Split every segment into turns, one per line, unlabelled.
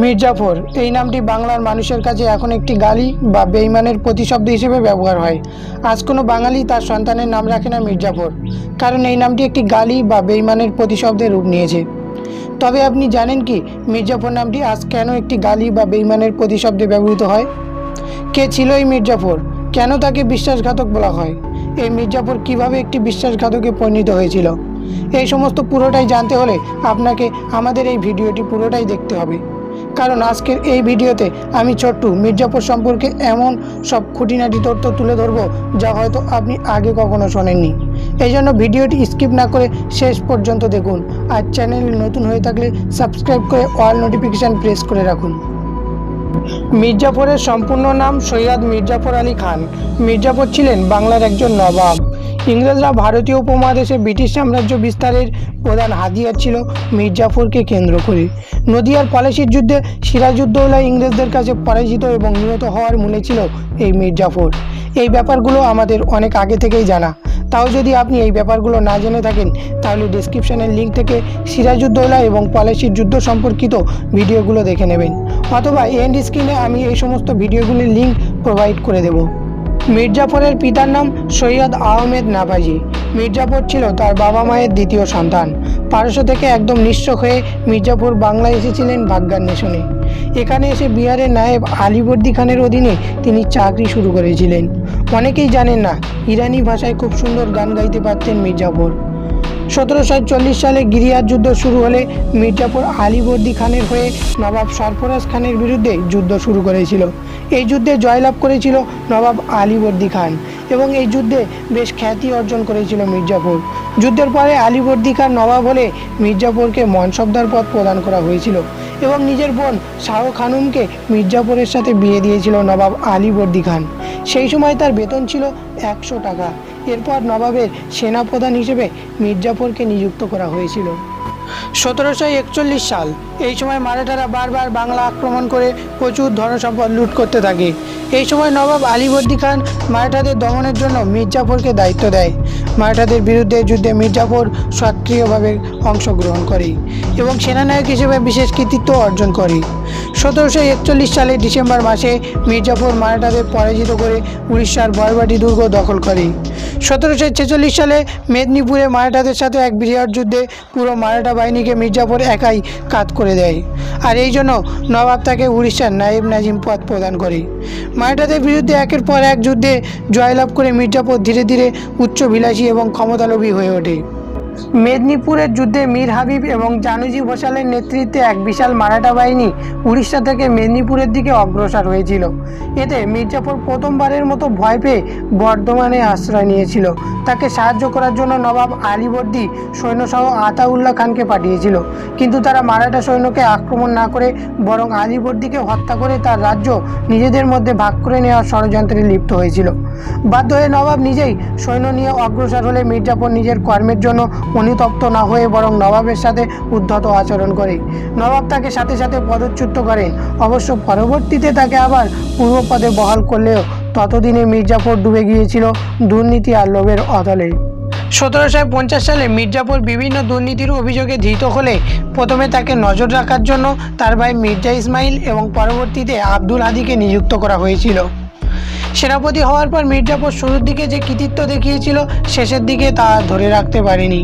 মির্জাফর, এই নামটি বাংলার মানুষের কাছে এখন একটি গালি বা বেইমানের প্রতিশব্দ হিসেবে ব্যবহার হয়। আজ কোনো বাঙালি তার সন্তানের নাম রাখে না মির্জাফর, কারণ এই নামটি একটি গালি বা বেইমানের প্রতিশব্দের রূপ নিয়েছে। তবে আপনি জানেন কি মির্জাফর নামটি আজ কেন একটি গালি বা বেইমানের প্রতিশব্দে ব্যবহৃত হয়? কে ছিল এই মির্জাফর? কেন তাকে বিশ্বাসঘাতক বলা হয়? এই মির্জাফর কীভাবে একটি বিশ্বাসঘাতকে পরিণত হয়েছিল? এই সমস্ত পুরোটাই জানতে হলে আপনাকে আমাদের এই ভিডিওটি পুরোটাই দেখতে হবে। কারণ আজকের এই ভিডিওতে আমি ছোট্টু মির্জাপুর সম্পর্কে এমন সব খুঁটিনাটি তথ্য তুলে ধরবো যা হয়তো আপনি আগে কখনো শোনেননি। এই জন্য ভিডিওটি স্কিপ না করে শেষ পর্যন্ত দেখুন আর চ্যানেল নতুন হয়ে থাকলে সাবস্ক্রাইব করে অল নোটিফিকেশান প্রেস করে রাখুন। মির্জাফরের সম্পূর্ণ নাম সৈয়দ মির্জাফর আলী খান। মির্জাফর ছিলেন বাংলার একজন নবাব। ইংরেজরা ভারতীয় উপমহাদেশে ব্রিটিশ সাম্রাজ্য বিস্তারের প্রধান হাতিয়ার ছিল মির্জাফরকে কেন্দ্র করে। নদিয়ার পলাশির যুদ্ধে সিরাজউদ্দৌলা ইংরেজদের কাছে পরাজিত এবং নিহত হওয়ার মূলে ছিল এই মির্জাফর। এই ব্যাপারগুলো আমাদের অনেক আগে থেকেই জানা। তাও যদি আপনি এই ব্যাপারগুলো না জেনে থাকেন, তাহলে ডিসক্রিপশনের লিঙ্ক থেকে সিরাজউদ্দৌলা এবং পলাশির যুদ্ধ সম্পর্কিত ভিডিওগুলো দেখে নেবেন। অথবা এন্ড স্ক্রিনে আমি এই সমস্ত ভিডিওগুলির লিঙ্ক প্রোভাইড করে দেব। মির্জাফরের পিতার নাম সৈয়দ আহমেদ নাভাজি। মির্জাফর ছিল তার বাবা মায়ের দ্বিতীয় সন্তান। পারস্য থেকে একদম নিঃস্ব হয়ে মির্জাফর বাংলায় এসেছিলেন ভাগ্যান্বেষণে এখানে এসে বিহারের নায়েব আলিবর্দি খানের অধীনে তিনি চাকরি শুরু করেছিলেন। অনেকেই জানেন না, ইরানি ভাষায় খুব সুন্দর গান গাইতে পারতেন মির্জাফর। সতেরোশো চল্লিশ সালে গিরিয়ার যুদ্ধ শুরু হলে মির্জাপুর আলিবর্দী খানের হয়ে নবাব সরফরাজ খানের বিরুদ্ধে যুদ্ধ শুরু করেছিল। এই যুদ্ধে জয়লাভ করেছিল নবাব আলিবর্দী খান এবং এই যুদ্ধে বেশ খ্যাতি অর্জন করেছিল মির্জাপুর। যুদ্ধের পরে আলিবর্দী খান নবাব হলে মির্জাপুরকে মনসবদার পদ প্রদান করা হয়েছিল। এবং নিজের বোন শাহ খানুমকে মির্জাপুরের সাথে বিয়ে দিয়েছিল নবাব আলীবর্দী খান। সেই সময় তার বেতন ছিল একশো টাকা। এরপর নবাবের সেনাপ্রধান হিসেবে মির্জাপুরকে নিযুক্ত করা হয়েছিল। সতেরোশো একচল্লিশ সাল, এই সময় মারাঠারা বারবার বাংলা আক্রমণ করে প্রচুর ধনসম্পদ লুট করতে থাকে। এই সময় নবাব আলীবর্দী খান মারাঠাদের দমনের জন্য মির্জাফরকে দায়িত্ব দেয়। মারাঠাদের বিরুদ্ধে যুদ্ধে মির্জাফর সক্রিয়ভাবে অংশগ্রহণ করে এবং সেনানায়ক হিসেবে বিশেষ কৃতিত্ব অর্জন করে। সতেরোশো একচল্লিশ সালে ডিসেম্বর মাসে মির্জাফর মারাঠাদের পরাজিত করে উড়িষ্যার বরবাটি দুর্গ দখল করে। সতেরোশো ছেচল্লিশ সালে মেদিনীপুরে মারাঠাদের সাথে এক বিরাট যুদ্ধে পুরো মারাঠা বাহিনীকে মির্জাপুর একাই কাত করে দেয়। আর এই জন্য নবাব তাকে উড়িষ্যার নায়েব নাজিম পদ প্রদান করে। মারাঠাদের বিরুদ্ধে একের পর এক যুদ্ধে জয়লাভ করে মির্জাপুর ধীরে ধীরে উচ্চ বিলাসী এবং ক্ষমতালোভী হয়ে ওঠে। মেদিনীপুরের যুদ্ধে মীর হাবিব এবং জানুজি ঘোষালের নেতৃত্বে এক বিশাল মারাঠা বাহিনী উড়িষ্যা থেকে মেদিনীপুরের দিকে অগ্রসর হয়েছিল। এতে মির্জাফর প্রথমবারের মতো ভয় পেয়ে বর্ধমানে আশ্রয় নিয়েছিল। তাকে সাহায্য করার জন্য নবাব আলীবর্দী সৈন্যসহ আতাউল্লাহ খানকে পাঠিয়েছিল। কিন্তু তারা মারাঠা সৈন্যকে আক্রমণ না করে বরং আলীবর্দীকে হত্যা করে তার রাজ্য নিজেদের মধ্যে ভাগ করে নেওয়ার ষড়যন্ত্রে লিপ্ত হয়েছিল। বাধ্য হয়ে নবাব নিজেই সৈন্য নিয়ে অগ্রসর হলে মির্জাফর নিজের কর্মের জন্য অনুতপ্ত না হয়ে বরং নবাবের সাথে উদ্ধত আচরণ করে। নবাব তাকে সাথে সাথে পদচ্যুত করেন অবশ্য পরবর্তীতে তাকে আবার পূর্ব পদে বহাল করলেও ততদিনে মির্জাফর ডুবে গিয়েছিল দুর্নীতি আর লোভের অতলে। সতেরোশো পঞ্চাশ সালে মির্জাপুর বিভিন্ন দুর্নীতির অভিযোগে ধৃত হলে প্রথমে তাকে নজর রাখার জন্য তার ভাই মির্জা ইসমাইল এবং পরবর্তীতে আব্দুল হাদিকে নিযুক্ত করা হয়েছিল। সেনাপতি হওয়ার পর মির্জাপুর শুরুর দিকে যে কৃতিত্ব দেখিয়েছিল, শেষের দিকে তা ধরে রাখতে পারেনি।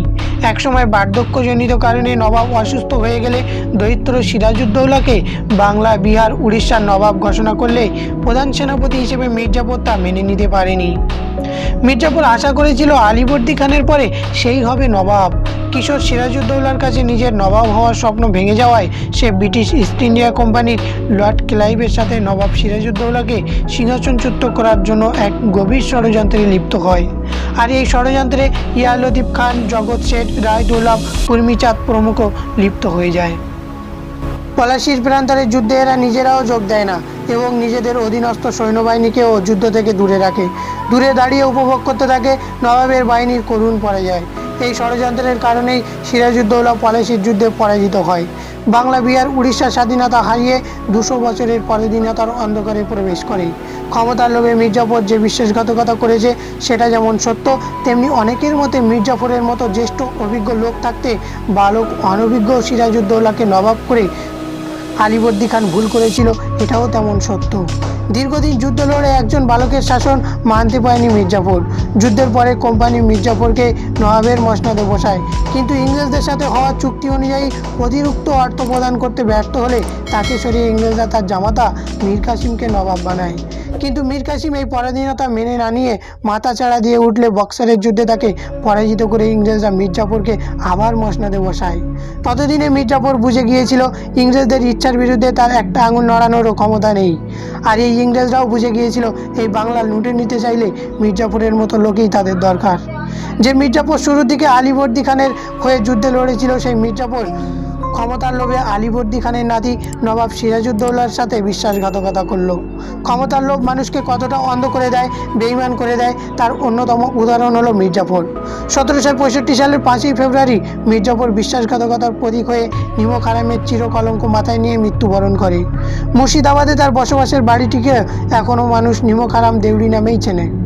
একসময় বার্ধক্যজনিত কারণে নবাব অসুস্থ হয়ে গেলে দরিদ্র সিরাজউদ্দৌলাকে বাংলা, বিহার, উড়িষ্যার নবাব ঘোষণা করলে প্রধান সেনাপতি হিসেবে মির্জাপুর তা মেনে নিতে পারেনি। মির্জাপুর আশা করেছিল আলিবর্দী খানের পরে সেই হবে নবাব। কিশোর সিরাজউদ্দৌলার কাছে নিজের নবাব হওয়ার স্বপ্ন ভেঙে যাওয়ায় সে ব্রিটিশ ইস্ট ইন্ডিয়া কোম্পানির লর্ড ক্লাইভের সাথে নবাব সিরাজউদ্দৌলাকে সিংহাসনচ্যুত করার জন্য এক গভীর ষড়যন্ত্রে লিপ্ত হয়। আর এই ষড়যন্ত্রে ইয়ালদীপ খান, জগৎ শেঠ রায়দুল্লাভ কুর্মিচাঁদ প্রমুখ লিপ্ত হয়ে যায়। পলাশির প্রান্তরের যুদ্ধে এরা নিজেরাও যোগ দেয় না। এবং নিজেদের অধীনস্থ সৈন্যবাহিনীকেও যুদ্ধ থেকে দূরে রাখে। দূরে দাঁড়িয়ে উপভোগ করতে থাকে নবাবের বাহিনীর করুণ পড়ে যায় এই ষড়যন্ত্রের কারণেই সিরাজউদ্দৌলা পলাশির যুদ্ধে পরাজিত হয়। বাংলা বিহার উড়িষ্যার স্বাধীনতা হারিয়ে দুশো বছরের পরাধীনতার অন্ধকারে প্রবেশ করে। ক্ষমতার লোভে মির্জাফর যে বিশ্বাসঘাতকতা করেছে, সেটা যেমন সত্য, তেমনি অনেকের মতে মির্জাফরের মতো জ্যেষ্ঠ অভিজ্ঞ লোক থাকতে বালক অনভিজ্ঞ সিরাজউদ্দৌলাকে নবাব করে আলিবর্দি খান ভুল করেছিল। এটাও তেমন সত্য। দীর্ঘদিন যুদ্ধ লড়ে একজন বালকের শাসন মানতে পারেনি মির্জাফর যুদ্ধের পরে কোম্পানি মির্জাফরকে নবাবের মসনদে বসায়। কিন্তু ইংরেজদের সাথে হওয়া চুক্তি অনুযায়ী অতিরিক্ত অর্থ প্রদান করতে ব্যর্থ হলে তাকে সরিয়ে ইংরেজরা তার জামাতা মীর কাসিমকে নবাব বানায়। কিন্তু মীর কাসিম এই পরাধীনতা মেনে না নিয়ে মাথা চাড়া দিয়ে উঠলে বক্সারের যুদ্ধে তাকে পরাজিত করে ইংরেজরা মির্জাফরকে আবার মসনদে বসায়। ততদিনে মির্জাফর বুঝে গিয়েছিল ইংরেজদের ইচ্ছার বিরুদ্ধে তার একটা আঙুল নড়ানোরও ক্ষমতা নেই। আর এই ইংরেজরাও বুঝে গিয়েছিল, এই বাংলা লুটে নিতে চাইলে মির্জাপুরের মতো লোকেই তাদের দরকার। যে মির্জাপুর শুরুর দিকে আলিবর্দি খানের হয়ে যুদ্ধে লড়েছিল সেই মির্জাপুর ক্ষমতার লোভে আলিবর্দী খানের নাতি নবাব সিরাজউদ্দৌলার সাথে বিশ্বাসঘাতকতা করল। ক্ষমতার লোভ মানুষকে কতটা অন্ধ করে দেয় বেইমান করে দেয়, তার অন্যতম উদাহরণ হলো মির্জাফর। সতেরোশো পঁয়ষট্টি সালের পাঁচই ফেব্রুয়ারি মির্জাফর বিশ্বাসঘাতকতার প্রতীক হয়ে নিমক চিরকলঙ্ক মাথায় নিয়ে মৃত্যুবরণ করে। মুর্শিদাবাদে তার বসবাসের বাড়িটিকে এখনও মানুষ নিমক হারাম দেউড়ি নামেই চেনে।